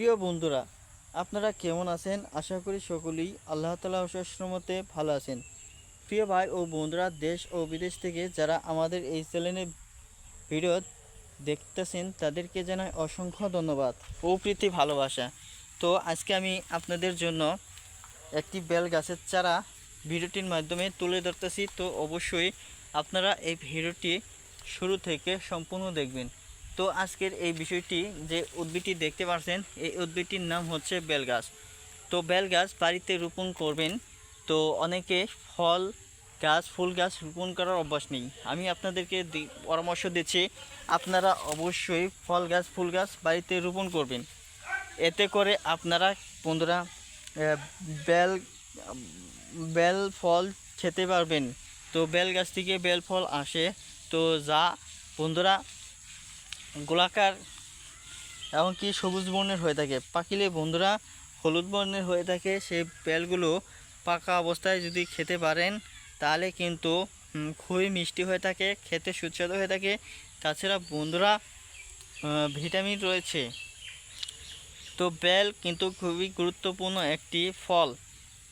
প্রিয় বন্ধুরা, আপনারা কেমন আছেন? আশা করি সকলেই আল্লাহ তালা মতে ভালো আছেন। প্রিয় ভাই ও বন্ধুরা, দেশ ও বিদেশ থেকে যারা আমাদের এই চ্যানেলে ভিডিও দেখতেছেন, তাদেরকে জানাই অসংখ্য ধন্যবাদ ও প্রীতি ভালোবাসা। তো আজকে আমি আপনাদের জন্য একটি বেল গাছের চারা ভিডিওটির মাধ্যমে তুলে ধরতেছি। তো অবশ্যই আপনারা এই ভিডিওটি শুরু থেকে সম্পূর্ণ দেখবেন। তো আজকের এই বিষয়টি যে উদ্ভিদটি দেখতে পাচ্ছেন এই উদ্ভিদটির নাম হচ্ছে বেল গাছ তো বেল গাছ বাড়িতে রোপণ করবেন, তো অনেকে ফল গাছ, ফুল গাছ রোপণ করার অভ্যাস নেই। আমি আপনাদেরকে পরামর্শ দিচ্ছি, আপনারা অবশ্যই ফল গাছ, ফুল গাছ বাড়িতে রোপণ করবেন। এতে করে আপনারা বন্ধুরা বেল বেল ফল খেতে পারবেন। তো বেল গাছ থেকে বেল ফল আসে, তো যা বন্ধুরা গোলাকার এমনকি সবুজ বর্ণের হয়ে থাকে। পাকিলে বন্ধুরা, হলুদ বর্ণের হয়ে থাকে। সেই বেলগুলো পাকা অবস্থায় যদি খেতে পারেন, তাহলে কিন্তু খুবই মিষ্টি হয়ে থাকে, খেতে সুস্বাদু হয়ে থাকে। তাছাড়া বন্ধুরা ভিটামিন রয়েছে। তো বেল কিন্তু খুবই গুরুত্বপূর্ণ একটি ফল।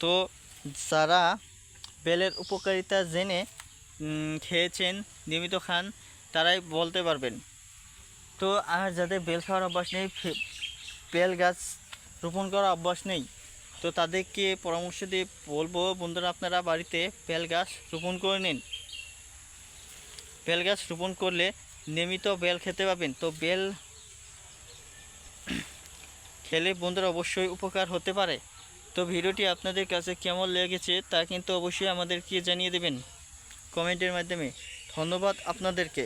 তো যারা বেলের উপকারিতা জেনে খেয়েছেন, নিয়মিত খান, তারাই বলতে পারবেন। তো আর যাদের বেল খাওয়ার অভ্যাস নেই বেল গাছ রোপণ করার অভ্যাস নেই, তো তাদেরকে পরামর্শ দিয়ে বলব বন্ধুরা আপনারা বাড়িতে বেল গাছ রোপণ করে নিন। বেল গাছ রোপণ করলে নিয়মিত বেল খেতে পাবেন। তো বেল খেলে বন্ধুরা অবশ্যই উপকার হতে পারে। তো ভিডিওটি আপনাদের কাছে কেমন লেগেছে তা কিন্তু অবশ্যই আমাদেরকে জানিয়ে দেবেন। কমেন্টের মাধ্যমে। ধন্যবাদ আপনাদেরকে।